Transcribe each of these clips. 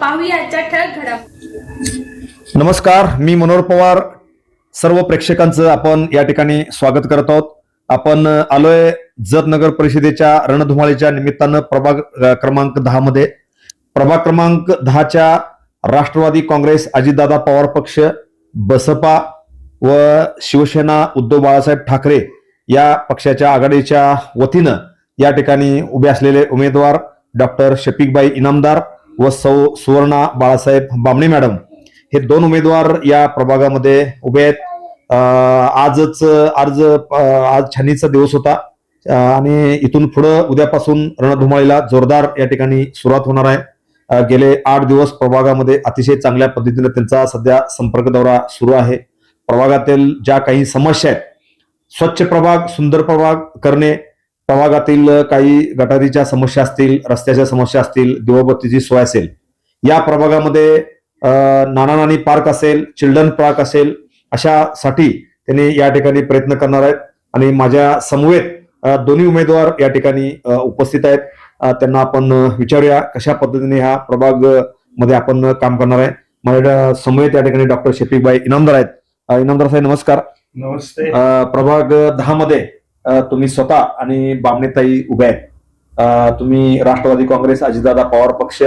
पाहूया आजच्या ठळक घडामोडी. नमस्कार मी मनोहर पवार. सर्व प्रेक्षकांचं आपण या ठिकाणी स्वागत करत आहोत. आपण आलोय जत नगर परिषदेच्या रणधुमाळीच्या निमित्तानं प्रभाग क्रमांक दहा मध्ये. प्रभाग क्रमांक दहाच्या राष्ट्रवादी काँग्रेस अजितदादा पवार पक्ष बसपा व शिवसेना उद्धव बाळासाहेब ठाकरे या पक्षाच्या आघाडीच्या वतीनं या ठिकाणी उभे असलेले उमेदवार डॉक्टर शफिकबाई इनामदार व सौ सुवर्णा बाळासाहेब बामणे मॅडम हे दोन उमेदवार या प्रभागामध्ये उभे आहेत. आजच अर्ज आज छानीचा दिवस होता. आणि इथून पुढं उद्यापासून रणधुमाळीला जोरदार या ठिकाणी सुरुवात होणार आहे. गेले आठ दिवस प्रभागामध्ये अतिशय चांगल्या पद्धतीने त्यांचा सध्या संपर्क दौरा सुरू आहे. प्रभागातील ज्या काही समस्या आहेत स्वच्छ प्रभाग सुंदर प्रभाग करणे प्रभागातील काही गटारीच्या समस्या असतील रस्त्याच्या समस्या असतील दिवाबत्तीची सोय असेल या प्रभागामध्ये नाना नानी पार्क असेल चिल्ड्रन पार्क असेल अशासाठी त्यांनी या ठिकाणी प्रयत्न करणार आहेत. आणि माझ्या समवेत दोन्ही उमेदवार या ठिकाणी उपस्थित आहेत. त्यांना आपण विचारूया कशा पद्धतीने ह्या प्रभागमध्ये आपण काम करणार आहे. माझ्या समवेत या ठिकाणी डॉक्टर शफीकबाई इनामदार आहेत. इनामदार साहेब नमस्कार. नमस्ते. प्रभाग दहा मध्ये तुम्ही स्वतः आणि बामणेताई उभे आहेत. तुम्ही राष्ट्रवादी काँग्रेस अजितदादा पवार पक्ष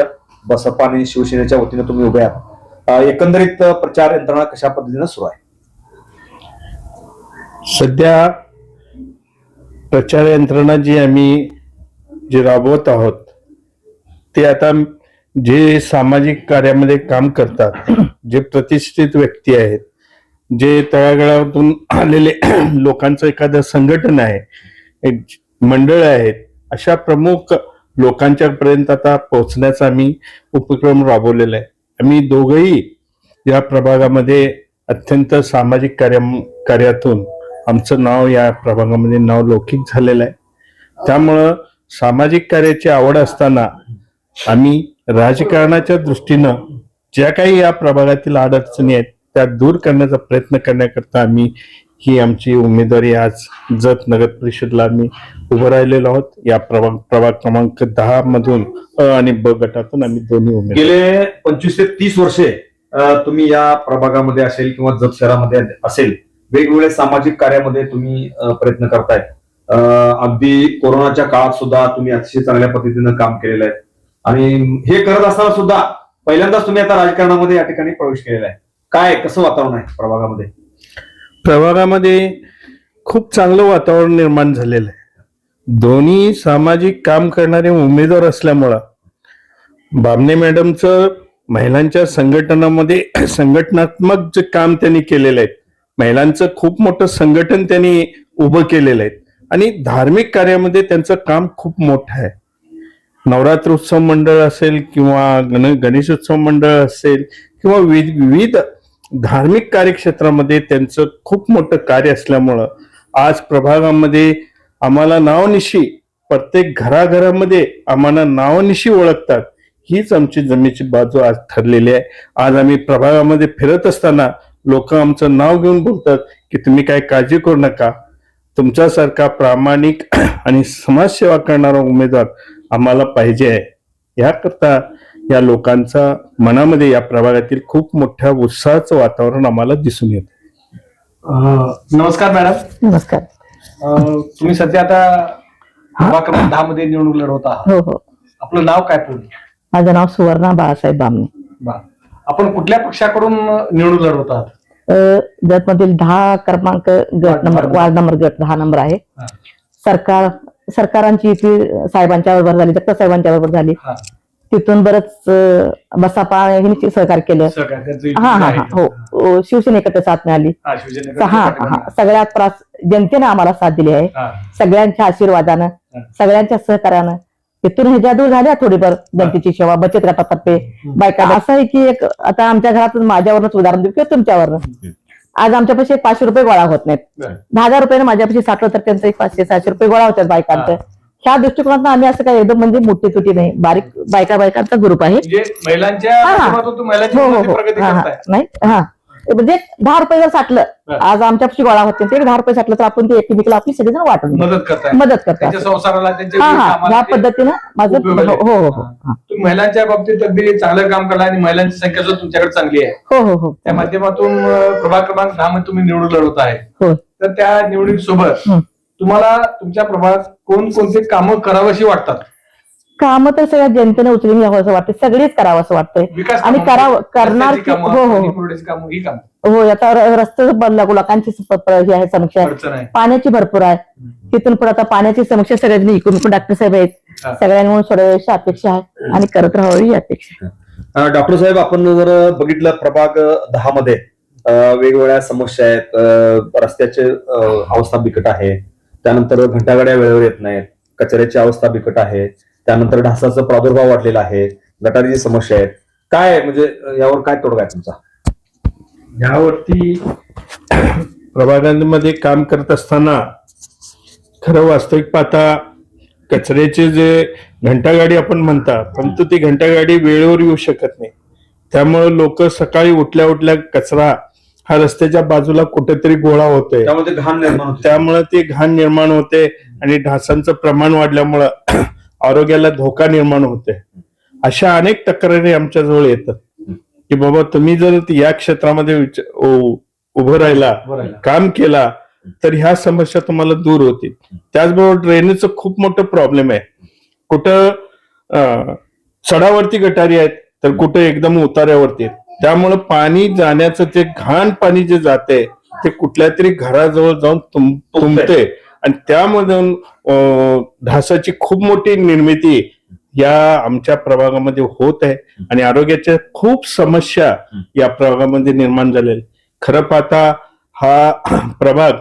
बसपा आणि शिवसेनेच्या वतीने तुम्ही उभे आहात. एकंदरीत प्रचार यंत्रणा कशा पद्धतीने सुरू आहे? सध्या प्रचार यंत्रणा जी आम्ही जे राबवत आहोत ते आता जे सामाजिक कार्यामध्ये काम करतात जे प्रतिष्ठित व्यक्ती आहेत जे तळागाळातून आलेले लोकांचं एखादं संघटन आहे एक मंडळ आहेत अशा प्रमुख लोकांच्या पर्यंत आता पोहोचण्याचा आम्ही उपक्रम राबवलेला आहे. आम्ही दोघंही या प्रभागामध्ये अत्यंत सामाजिक कार्य कार्यातून आमचं नाव या प्रभागामध्ये नाव लौकिक झालेलं आहे. त्यामुळं सामाजिक कार्याची आवड असताना आम्ही राजकारणाच्या दृष्टीनं ज्या काही या प्रभागातील अडचणी आहेत त्या दूर करण्याचा प्रयत्न करण्याकरता आम्ही ही आमची उमेदवारी आज जत नगर परिषदला आम्ही उभं राहिलेलो आहोत. या प्रभाग प्रभाग क्रमांक दहा मधून अ आणि ब गटातून आम्ही दोन्ही उमेदवार. गेले पंचवीस ते तीस वर्षे तुम्ही या प्रभागामध्ये असेल किंवा जत शहरामध्ये असेल वेगवेगळ्या सामाजिक कार्यामध्ये तुम्ही प्रयत्न करताय. अगदी कोरोनाच्या काळात सुद्धा तुम्ही अतिशय चांगल्या पद्धतीनं काम केलेलं आहे. आणि हे करत असताना सुद्धा पहिल्यांदाच तुम्ही आता राजकारणामध्ये या ठिकाणी प्रवेश केलेला आहे. काय कसं वातावरण आहे प्रभागामध्ये? प्रभागामध्ये खूप चांगलं वातावरण निर्माण झालेलं आहे. दोन्ही सामाजिक काम करणारे उमेदवार असल्यामुळं बामणे मॅडमचं महिलांच्या संघटनामध्ये संघटनात्मक जे काम त्यांनी केलेलं आहे महिलांचं खूप मोठं संघटन त्यांनी उभं केलेलं आहे. आणि धार्मिक कार्यामध्ये त्यांचं काम खूप मोठं आहे. नवरात्र उत्सव मंडळ असेल किंवा गण गणेशोत्सव मंडळ असेल किंवा विविध धार्मिक कार्यक्षेत्रामध्ये त्यांचं खूप मोठं कार्य असल्यामुळं आज प्रभागामध्ये आम्हाला नावनिशी प्रत्येक घराघरामध्ये आम्हाला नावनिशी ओळखतात हीच आमची जमेची बाजू आज ठरलेली आहे. आज आम्ही प्रभागामध्ये फिरत असताना लोक आमचं नाव घेऊन बोलतात की तुम्ही काय काळजी करू नका. तुमच्यासारखा प्रामाणिक आणि समाजसेवा करणारा उमेदवार आम्हाला पाहिजे आहे. याकरता या लोकांचा मनामध्ये या प्रभागातील खूप मोठ्या उत्साहाचं वातावरण आम्हाला दिसून येतं. अं, नमस्कार मॅडम. नमस्कार. अं, तुम्ही सध्या आता क्रमांक दहा मध्ये निवडणूक लढवत आहात. हो हो. आपलं नाव काय पूर्ण? माझं नाव सुवर्णा बाळासाहेब बामणे. आपण कुठल्या पक्षाकडून निवडणूक लढवत आहात? अ, गटमधील दहा क्रमांक गट नंबर. Ward number. गट दहा नंबर आहे. हा. सरकार सरकारांची युती साहेबांच्या बरोबर झाली जगताप साहेबांच्या बरोबर झाली. हा. तिथून बरंच बसापा यांनी सहकार्य केलं. हा हा. हा हो. हो शिवसेनेकडे साथ मिळाली हा, हा हा हा सगळ्यात प्रास जनतेने आम्हाला साथ दिली आहे. हा. सगळ्यांच्या आशीर्वादानं सगळ्यांच्या सहकार्यानं. तिथून ह्याच्या दूर झाल्या थोडीफार जनतेची सेवा बचत गटातर्फे बायका. असं आहे की एक आता आमच्या घरात माझ्यावरच उदाहरण देऊ किंवा तुमच्यावरनं? आज आमच्यापाशी एक पाचशे रुपये गोळा होत नाहीत. दहा हजार रुपयाने माझ्यापाशी साठलं तर त्यांचं एक पाचशे सहाशे रुपये गोळा होतात बायकांचं. हा. ह्या दृष्टिकोनातून आम्ही असं काय एकदम म्हणजे मोठी तुटी नाही बारीक बायका बायकांचा ग्रुप आहे म्हणजे महिलांच्या हा. माध्यमातून तुम्ही महिलांची हो हो उन्नती, हो प्रगती हा, हा. करताय नाही हा म्हणजे दहा रुपये जर साठलं. आज आमच्यापाशी गोळा होते ते दहा रुपये साठलं तर आपण ते एकमेकीला आपली सगळेजण वाटून. मदत करताय मदत त्यांच्या करतात संसाराला त्यांच्या हा हा कामाला या ते- पद्धतीनं माझं उपयोग हो आहे. हो हो हा. तुम्ही महिलांच्या बाबतीत अगदी चांगलं काम करला आणि महिलांची संख्या सुद्धा तुमच्याकडे चांगली आहे हो हो हो त्या माध्यमातून अं, प्रभाग क्रमांक दहा मध्ये तुम्ही निवडून लढवत आहे हो तर त्या निवडणुकीसोबत हं. तुम्हाला तुमच्या प्रभागात कोणकोणते कामं करावीशी वाटतात? काम तर सगळ्या जनतेने उचलून घ्यावं असं वाटतं सगळीच करावं असं वाटतंय. विकास आणि कामं, करावं करणार रस्त्याची की- कामं, हो हो. पाणी पुरवठ्याची कामं ही कामं. हो आता र- रस्ते बनला लोकांची स- प- ही आहे समस्या आहे. अडचण आहे. पाण्याची भरपूर आहे. तिथून पुढे आता पाण्याची समस्या सगळ्यांनी इकडून इकडून डॉक्टर साहेब आहेत. हा. सगळ्यांनी म्हणून सोडवायची अपेक्षा आहे आणि करत राहावी ही अपेक्षा आहे. अं, डॉक्टर साहेब आपण जर बघितलं प्रभाग दहा मध्ये वेगवेगळ्या समस्या आहेत. अं, रस्त्याचे अं, अवस्था बिकट आहे. त्यानंतर घंटागाड्या वेळेवर येत नाहीत. कचऱ्याची अवस्था बिकट आहे. त्यानंतर ढासाचा प्रादुर्भाव वाढलेला आहे. गटारीची समस्या आहेत. काय आहे? म्हणजे यावर काय तोडगा आहे तुमचा? यावरती प्रभागांमध्ये काम करत असताना खरं वास्तविक पाहता कचऱ्याचे जे घंटागाडी आपण म्हणता परंतु ती घंटागाडी वेळेवर येऊ शकत नाही. त्यामुळे लोक सकाळी उठल्या उठल्या कचरा हा रस्त्याच्या बाजूला कुठेतरी गोळा होतोय. त्यामध्ये घाण निर्माण होते त्यामुळे ते घाण निर्माण होते आणि ढासांचं प्रमाण वाढल्यामुळं आरोग्याला धोका निर्माण होते अशा अनेक तक्रारी आमच्या जवळ येतात. की बाबा तुम्ही जर या क्षेत्रामध्ये उभं राहिला. काम केला तर ह्या समस्या तुम्हाला दूर होतील. त्याचबरोबर ड्रेनेजचं खूप मोठं प्रॉब्लेम आहे. कुठं अं, सडावरती गटारी आहेत तर कुठं एकदम उतार्यावरती आहेत. त्यामुळं पाणी जाण्याचं ते घाण पाणी जे जाते ते कुठल्या तरी घराजवळ जाऊन तुम- तुंबते आणि त्यामधून ढासाची खूप मोठी निर्मिती या आमच्या प्रभागामध्ये होत आहे आणि आरोग्याच्या खूप समस्या या प्रभागामध्ये निर्माण झालेल्या. खरं पाहता हा प्रभाग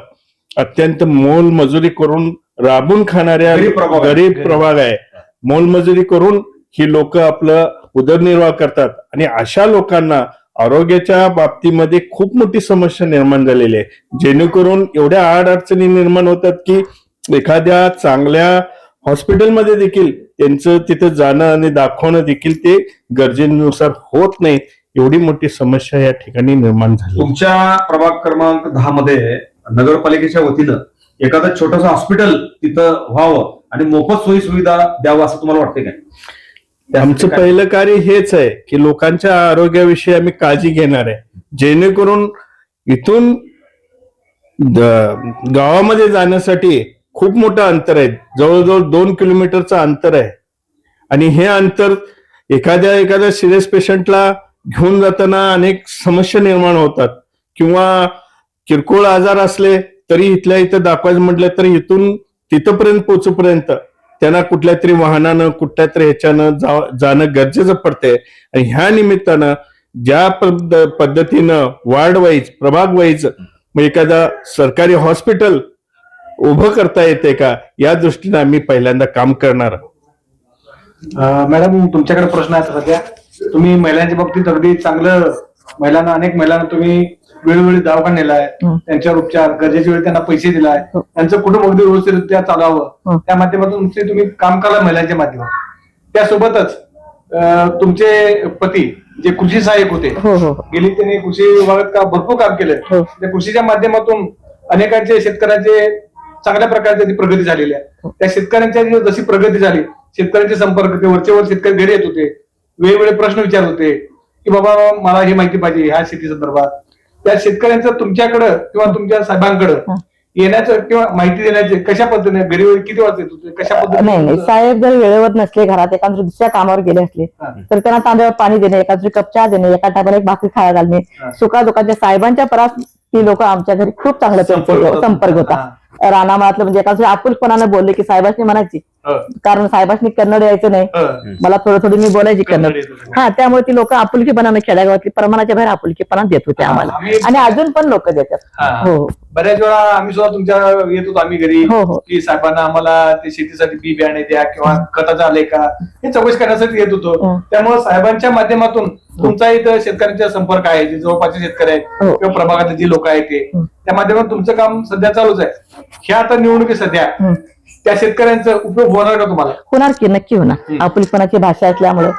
अत्यंत मोलमजुरी करून राबून खाणाऱ्या गरीब प्रभाग आहे. गरीब प्रभाग आहे मोलमजुरी करून ही लोक आपलं उदरनिर्वाह करतात. आणि अशा लोकांना आरोग्याच्या बाबतीमध्ये खूप मोठी समस्या निर्माण झालेली आहे. जेणेकरून एवढ्या आड अडचणी निर्माण होतात की एखाद्या चांगल्या हॉस्पिटलमध्ये देखील त्यांचं तिथं जाणं आणि दाखवणं देखील ते गरजेनुसार होत नाही एवढी मोठी समस्या या ठिकाणी निर्माण झाली. तुमच्या प्रभाग क्रमांक दहा मध्ये नगरपालिकेच्या वतीनं एखादं छोटस हॉस्पिटल तिथं व्हावं आणि मोफत सोयी सुविधा द्यावं असं तुम्हाला वाटतंय काय? आमचं? पहिलं कार्य हेच आहे की लोकांच्या आरोग्याविषयी आम्ही काळजी घेणार आहे. जेणेकरून इथून द- गावामध्ये जाण्यासाठी खूप मोठं अंतर आहे. जवळजवळ दोन किलोमीटरचं अंतर आहे. आणि हे अंतर एखाद्या एखाद्या सिरियस पेशंटला घेऊन जाताना अनेक समस्या निर्माण होतात. किंवा किरकोळ आजार असले तरी इथल्या इथं दाखवायचं म्हटलं तर इथून तिथपर्यंत पोहोचपर्यंत त्यांना कुठल्या तरी वाहनानं कुठल्या तरी ह्याच्यानं जाणं गरजेचं पडते आणि ह्या निमित्तानं ज्या पद्ध- पद्धतीनं वार्ड वाईज प्रभाग वाईज एखादा सरकारी हॉस्पिटल उभं करता येते का? या दृष्टीने आम्ही पहिल्यांदा काम करणार आहोत. मॅडम तुमच्याकडे प्रश्न आहे सध्या. तुम्ही महिलांच्या बाबतीत अगदी चांगलं महिलांना अनेक महिलांना तुम्ही वेळोवेळी दवाखाना नेलाय हं. त्यांच्यावर उपचार गरजेच्या वेळी त्यांना पैसे दिलाय हो. त्यांचं कुटुंब अगदी व्यवस्थितरित्या हं. चालावं त्या माध्यमातून तुमचे तुम्ही काम करा महिलांच्या माध्यमातून त्यासोबतच तुमचे पती जे कृषी सहाय्यक होते हो हो हो. गेली त्यांनी कृषी विभागात का भरपूर काम केलं हो. त्या कृषीच्या माध्यमातून अनेकांचे शेतकऱ्यांचे चांगल्या प्रकारची प्रगती झालेली आहे त्या शेतकऱ्यांच्या जी जशी प्रगती झाली शेतकऱ्यांचे संपर्क ते वरचे वर शेतकरी घरी येत होते वेगवेगळे प्रश्न विचारत होते की बाबा मला ही माहिती पाहिजे ह्या शेती संदर्भात त्या शेतकऱ्यांचं तुमच्याकडं किंवा तुमच्या साहेबांकडं येण्याचं किंवा माहिती देण्याचे कशा पद्धतीने घरी किती वाजता येत होते कशा नाही नाही पद्धतीने साहेब जर वेळेवर नसले घरात एखाद्या दुसऱ्या कामावर गेले असले हा. तर त्यांना तांदळावर पाणी देणे एका दुसरी कप चहा देणे एका टायमाला एक भाकरी खायला घालणे हा. सुखादुखाच्या साहेबांच्या परास ती लोक आमच्या घरी खूप चांगला संपर्क होता. संपर्क होता रानामाळातलं म्हणजे एका दुसऱ्या आपुलपणानं बोलले की साहेबांनी म्हणायची हं, कारण साहेबांनी कन्नड यायचं नाही. मला थोडं थोडी मी बोलायची कन्नड. हा त्यामुळे ती लोक आपुलकीपणाने खेड्यागावातली प्रमाणाच्या बाहेर आपुलकीपणा देत होते आम्हाला आम्ही- आणि अजून पण लोक देतात हा. बऱ्याच वेळा आम्ही सुद्धा तुमच्या येत होतो आम्ही घरी हो, हो. की साहेबांना आम्हाला ते शेतीसाठी बी बियाणे द्या किंवा खताचं आलंय का हे चौकशी करण्यासाठी येत होतो हो. त्यामुळे साहेबांच्या माध्यमातून तुमचा इथं शेतकऱ्यांचा संपर्क आहे जे जवळपासचे शेतकरी आहेत. किंवा प्रभागातले जी लोक आहेत ते. त्या माध्यमातून तुमचं काम सध्या चालूच आहे ह्या आता निवडणुकी सध्या. त्या शेतकऱ्यांचा उपयोग होणार का तुम्हाला होणार की नक्की होणार. आपुलपणाची भाषा असल्यामुळं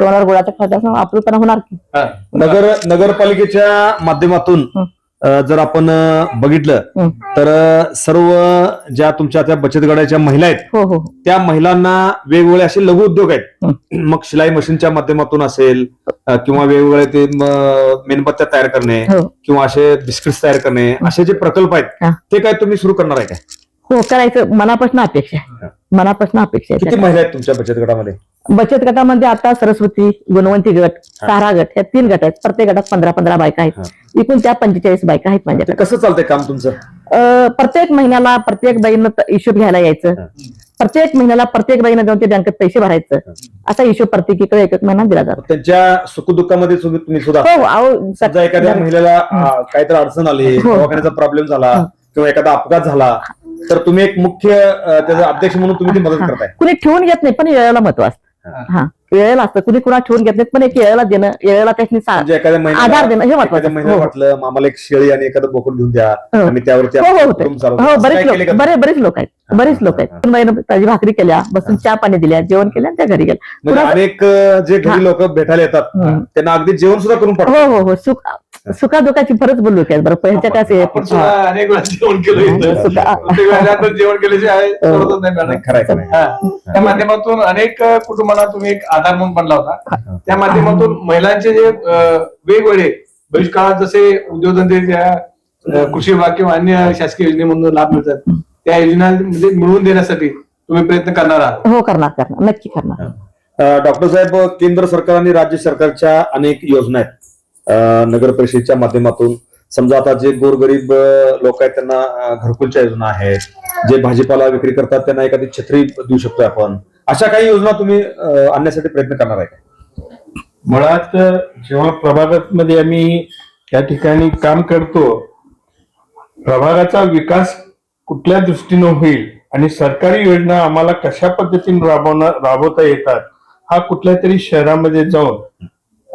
तोंडावर गुळाचा आपलूपणा होणार की हा. नगर नगरपालिकेच्या माध्यमातून हं. अ, जर आपण अ, बघितलं हं. तर अ, सर्व ज्या तुमच्या त्या बचत गटाच्या महिला आहेत हो हो त्या महिलांना वेगवेगळे असे लघु उद्योग आहेत. मग शिलाई मशीनच्या माध्यमातून असेल अ, किंवा वेगवेगळे ते म, मेणबत्त्या तयार करणे हो किंवा असे बिस्किट्स तयार करणे असे जे प्रकल्प आहेत हा. ते काय तुम्ही सुरू करणार आहे काय हो करायचं. मनापासून अपेक्षा आहे. मनापासून अपेक्षा आहे किती महिला आहेत तुमच्या बचत गटामध्ये? बचत गटामध्ये आता सरस्वती गुणवंती गट सारा गट ह्या तीन गट आहेत. प्रत्येक गटात पंधरा पंधरा बायका आहेत. एकूण त्या पंचेचाळीस बायका आहेत माझ्याकडे. कसं चालतंय काम तुमचं? अं, प्रत्येक महिन्याला प्रत्येक बाईनं हिशोब घ्यायला यायचं. प्रत्येक महिन्याला प्रत्येक बाईनं जाऊन ते बँकेत पैसे भरायचं. असा हिशोब प्रत्येकीकडे एक एक महिना दिला जातो. त्यांच्या सुखदुःखामध्ये तुम्ही तुम्ही सुद्धा हो अहो समजा एखाद्या महिलेला आ, काहीतरी अडचण आली हो. दवाखान्याचा प्रॉब्लेम झाला किंवा एखादा अपघात झाला तर तुम्ही एक मुख्य त्याचा अध्यक्ष म्हणून तुम्ही ती मदत. करताय कुणी ठेवून घेत नाही पण वेळेला महत्त्व असतं हा वेळेला असतं कुणी कुणा ठेवून घेत नाही पण एक वेळेला देणं वेळेला त्याची म्हणजे एखाद्या आधार देणं हे महत्वाचं. हो. वाटलं आम्हाला एक शेळी आणि एखादं बोकड घेऊन द्या हो. आम्ही त्यावरती हो हो. हो बरेच लोक? बरे बरेच लोक आहेत बरेच लोक आहेत पण बाईनं ताजी भाकरी केल्या बसून चहा पाणी दिल्या जेवण केलं आणि त्या घरी गेल्या म्हणजे अनेक जे. घरी लोक भेटायला येतात. त्यांना अगदी जेवण सुद्धा करून हो हो हो सुख सुखादुखाची फरच बोललो की बरं पहिल्या काय अनेक वेळा जेवण केलं तर जेवण. हा. त्या माध्यमातून अनेक कुटुंबांना तुम्ही एक आधार म्हणून बनला होता. त्या माध्यमातून महिलांचे जे वेगवेगळे भविष्यकाळात जसे उद्योगधंदे ज्या कृषी विभाग किंवा अन्य शासकीय योजनेमधून लाभ मिळतात त्या योजनांमध्ये मिळवून देण्यासाठी तुम्ही प्रयत्न करणार आहात. हो करणार करणार. नक्की करणार. डॉक्टर साहेब केंद्र सरकार आणि राज्य सरकारच्या अनेक योजना आहेत. नगर परिषदेच्या माध्यमातून. समजा आता जे गोरगरीब लोक आहेत त्यांना घरकुलच्या योजना आहेत. जे भाजीपाला विक्री करतात त्यांना एखादी छत्री देऊ शकतो आपण. अशा काही योजना तुम्ही आणण्यासाठी प्रयत्न करणार आहे का? मुळात जेव्हा प्रभागामध्ये आम्ही त्या ठिकाणी काम करतो प्रभागाचा विकास कुठल्या दृष्टीनं होईल आणि सरकारी योजना आम्हाला कशा पद्धतीने राबवणार राबवता येतात हा कुठल्या तरी शहरामध्ये जाऊन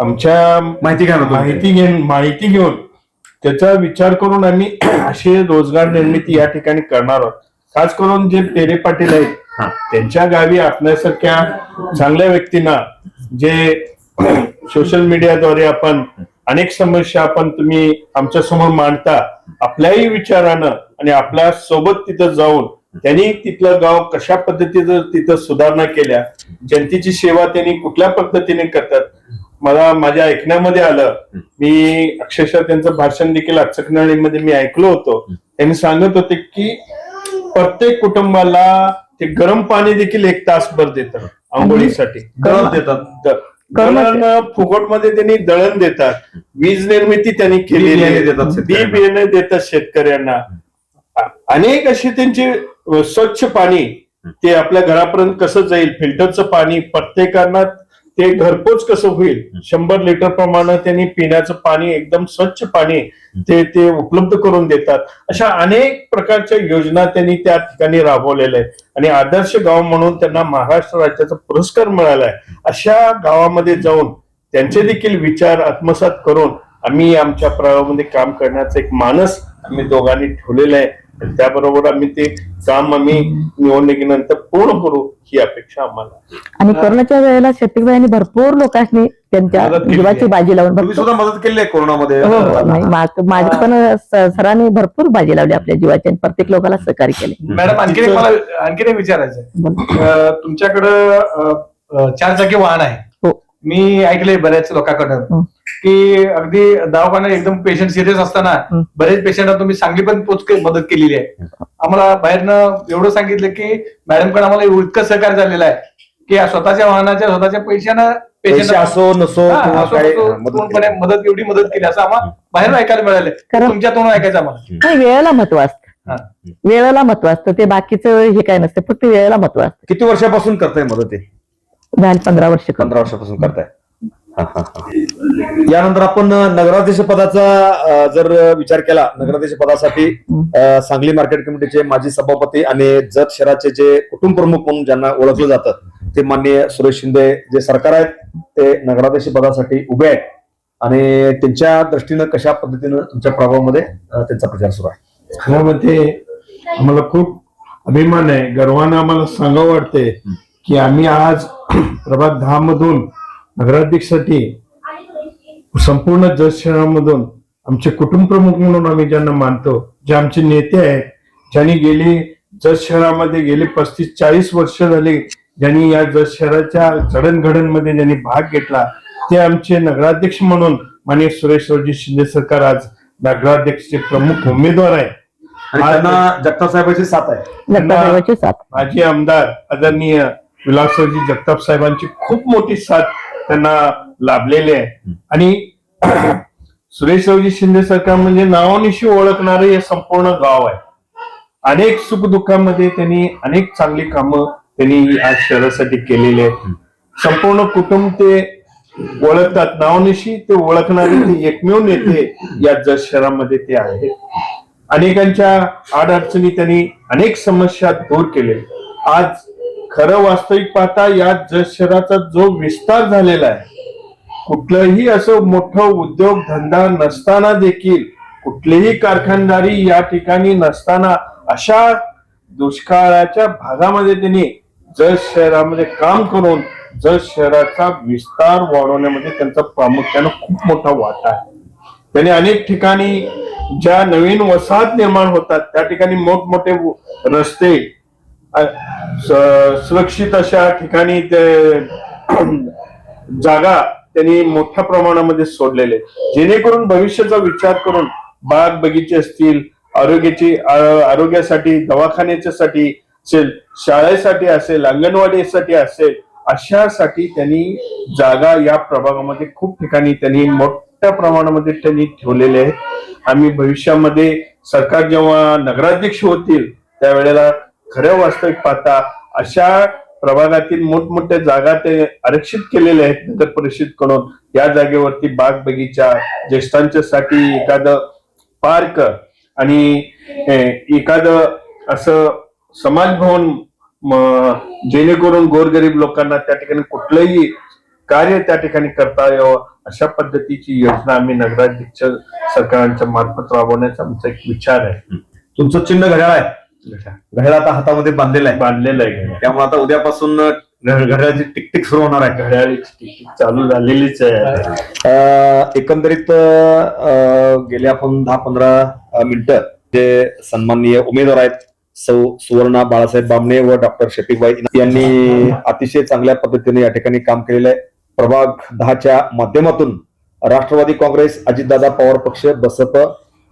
आमच्या माहिती घ्या. माहिती घेऊन माहिती घेऊन त्याचा विचार करून आम्ही अशी रोजगार निर्मिती या ठिकाणी करणार आहोत खास करून जे पेरे पाटील आहेत. त्यांच्या गावी आपल्यासारख्या चांगल्या व्यक्तींना जे सोशल मीडियाद्वारे आपण अनेक समस्या आपण तुम्ही आमच्यासमोर मांडता आपल्याही विचारानं आणि आपल्यासोबत तिथं जाऊन त्यांनी तिथलं गाव कशा पद्धतीचं तिथं सुधारणा केल्या जनतेची सेवा त्यांनी कुठल्या पद्धतीने करतात मला माझ्या ऐकण्यामध्ये आलं. मी अक्षरशः त्यांचं भाषण देखील अचकनळीमध्ये मी ऐकलो होतो. त्यांनी सांगत होते की प्रत्येक कुटुंबाला ते गरम पाणी देखील एक तासभर देतात आंघोळीसाठी. दळण देतात. दळण फुकटमध्ये त्यांनी दळण देतात. वीज निर्मिती त्यांनी केलेली. देतात बी शेतकऱ्यांना. बियाणे देतात शेतकऱ्यांना. अनेक असे त्यांचे स्वच्छ पाणी ते आपल्या घरापर्यंत कसं जाईल? फिल्टरचं पाणी प्रत्येकांना ते घरपोच कसं होईल? शंभर लिटर प्रमाणे त्यांनी पिण्याचं पाणी एकदम स्वच्छ पाणी ते ते उपलब्ध करून देतात. अशा अनेक प्रकारच्या योजना त्यांनी त्या ठिकाणी राबवलेल्या आहेत. आणि आदर्श गाव म्हणून त्यांना महाराष्ट्र राज्याचा पुरस्कार मिळाला आहे. अशा गावामध्ये जाऊन त्यांचे देखील विचार आत्मसात करून आम्ही आमच्या प्रभागामध्ये काम करण्याचा एक मानस आम्ही दोघांनी ठेवलेला आहे. त्याबरोबर आम्ही ते काम आम्ही निवडणुकीनंतर पूर्ण करू ही अपेक्षा आम्हाला आहे. आणि कोरोनाच्या वेळेला शेतकऱ्यांनी भरपूर लोकांनी त्यांच्या मदत केली जीवाची आहे. बाजी लावून तुम्ही भरपूर सुद्धा मदत केली आहे कोरोनामध्ये हो हो नाही मा- माझ्या पण स- सरांनी भरपूर बाजी लावली आपल्या जीवाची आणि प्रत्येक लोकांना सहकार्य केले मॅडम आणखी एक मला आणखीन एक विचारायचं आहे बोला. अ, तुमच्याकडं अ, अ, चार चाकी वाहन आहे मी ऐकले बऱ्याच लोकांकडून हं. की अगदी दवाखान्यात एकदम पेशंट सिरियस असताना हं. बरेच पेशंटना तुम्ही चांगली पण पोच मदत केलेली आहे. आम्हाला बाहेरनं एवढं सांगितलं की मॅडमकडे आम्हाला इतकं सहकार्य झालेलं आहे की या स्वतःच्या वाहनाच्या स्वतःच्या पैशानं पेशंट असो नसो मदत एवढी मदत केली. असं आम्हाला बाहेर ऐकायला मिळाले कारण- तुमच्या तोंडून ऐकायचं आम्हाला. वेळेला महत्त्व असतं हा. वेळेला महत्त्व असतं ते बाकीचं हे काय नसतं. फक्त वेळेला महत्त्व असतं किती वर्षापासून करताय मदत हे? झाली पंधरा वर्ष. पंधरा वर्षापासून करताय. हा, हा, हा. यानंतर आपण नगराध्यक्ष पदाचा अ, जर विचार केला नगराध्यक्ष पदासाठी अ, सांगली मार्केट कमिटीचे माजी सभापती आणि जत शहराचे जे कुटुंब प्रमुख म्हणून ज्यांना ओळखलं जातं ते माननीय सुरेश शिंदे जे सरकार आहेत ते नगराध्यक्ष पदासाठी उभे आहेत. आणि त्यांच्या दृष्टीनं कशा पद्धतीनं तुमच्या प्रभावामध्ये अ, त्यांचा प्रचार सुरू आहे? खऱ्यामध्ये आम्हाला खूप अभिमान आहे. गर्वानं आम्हाला सांगावं वाटते की आम्ही आज प्रभाग दहा मधून नगराध्यक्षसाठी संपूर्ण जत शहरामधून आमचे कुटुंब प्रमुख म्हणून आम्ही ज्यांना मानतो जे आमचे नेते आहेत ज्यांनी गेली जत शहरामध्ये गेले पस्तीस चाळीस वर्ष झाली ज्यांनी या जत शहराच्या जडणघडणमध्ये ज्यांनी भाग घेतला ते आमचे नगराध्यक्ष म्हणून माननीय सुरेशरावजी शिंदे सरकार आज नगराध्यक्षचे प्रमुख उमेदवार आहे. आणि त्यांना जगताप साहेबांची साथ आहे. माजी आमदार आदरणीय विलासरावजी जगताप साहेबांची खूप मोठी साथ त्यांना लाभलेली आहे. आणि सुरेशरावजी शिंदे सरकार म्हणजे नावानिशी ओळखणारे हे संपूर्ण गाव आहे. अनेक सुखदुःखामध्ये त्यांनी अनेक चांगली कामं त्यांनी आज शहरासाठी केलेली आहेत. संपूर्ण कुटुंब ते ओळखतात. नावानिशी ते ओळखणारे ते एकमेव नेते या जत शहरामध्ये ते आहेत. अनेकांच्या अडचणी त्यांनी अनेक समस्या दूर केले आज खरं वास्तविक पाहता या जत शहराचा जो विस्तार झालेला आहे कुठलंही असं मोठं उद्योग धंदा नसताना देखील कुठलीही कारखानदारी या ठिकाणी नसताना अशा दुष्काळाच्या भागामध्ये त्यांनी जत शहरामध्ये काम करून जत शहराचा विस्तार वाढवण्यामध्ये त्यांचा प्रामुख्यानं खूप मोठा वाटा आहे. त्यांनी अनेक ठिकाणी ज्या नवीन वसाहत निर्माण होतात त्या ठिकाणी मोठमोठे रस्ते सुरक्षित अशा ठिकाणी ते जागा त्यांनी मोठ्या प्रमाणामध्ये सोडलेले. जेणेकरून भविष्याचा विचार करून बाग बगीचे असतील आरोग्याची आरोग्यासाठी दवाखान्याच्यासाठी असेल शाळेसाठी असेल अंगणवाडीसाठी असेल अशासाठी त्यांनी जागा या प्रभागामध्ये खूप ठिकाणी त्यांनी मोठ्या प्रमाणामध्ये त्यांनी ठेवलेले आहेत. आम्ही भविष्यामध्ये सरकार जेव्हा नगराध्यक्ष होतील त्यावेळेला खरं वास्तविक पाहता अशा प्रभागातील मोठमोठ्या जागा ते आरक्षित केलेल्या आहेत नगर परिषदकडून. या जागेवरती बाग बगीचा ज्येष्ठांच्या साठी एखादं पार्क आणि एखाद एखादं असं समाज भवन जेणेकरून गोरगरीब लोकांना त्या ठिकाणी कुठलंही कार्य त्या ठिकाणी करता यावं अशा पद्धतीची योजना आम्ही नगराध्यक्ष सरकारांच्या मार्फत राबवण्याचा आमचा एक विचार आहे. तुमचं चिन्ह घड्याळ आहे. घड्याळ आता हातामध्ये बांधलेलं आहे. बांधलेलं आहे घड्याळ. त्यामुळे आता उद्यापासून घड्याळाची टिकटिक सुरू होणार आहे. घड्याळीची टिकीट चालू झालेलीच आहे. एकंदरीत अ, गेले आपण दहा पंधरा मिनिटं जे सन्माननीय उमेदवार आहेत सौ सुवर्णा बाळासाहेब बामणे व डॉक्टर शफीकबाई यांनी अतिशय चांगल्या पद्धतीने या ठिकाणी काम केलेलं आहे. प्रभाग दहाच्या माध्यमातून राष्ट्रवादी काँग्रेस अजितदादा पवार पक्ष बसप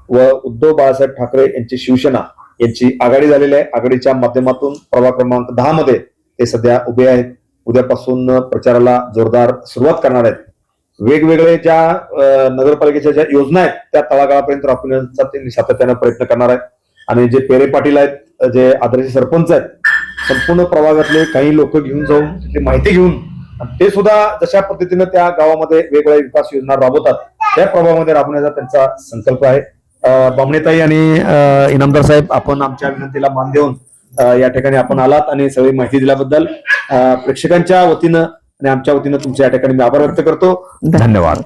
व उद्धव बाळासाहेब ठाकरे यांची शिवसेना यांची आघाडी झालेली आहे. आघाडीच्या माध्यमातून प्रभाग क्रमांक दहा मध्ये ते सध्या उभे आहेत. उद्यापासून प्रचाराला जोरदार सुरुवात करणार आहेत. वेगवेगळे ज्या नगरपालिकेच्या ज्या योजना आहेत त्या तळागाळापर्यंत राबविण्याचा सातत्यानं प्रयत्न करणार आहेत. आणि जे पेरे पाटील आहेत जे आदर्श सरपंच आहेत संपूर्ण प्रभागातले काही लोक घेऊन जाऊन तिथली माहिती घेऊन ते सुद्धा जशा पद्धतीनं त्या गावामध्ये वेगवेगळ्या विकास योजना राबवतात त्या प्रभागामध्ये राबवण्याचा त्यांचा संकल्प आहे. बामणेताई आणि इनामदार साहेब आपण आमच्या विनंतीला मान देऊन या ठिकाणी आपण आलात आणि सगळी माहिती दिल्याबद्दल प्रेक्षकांच्या वतीनं आणि आमच्या वतीनं तुमच्या या ठिकाणी मी आभार व्यक्त करतो. धन्यवाद.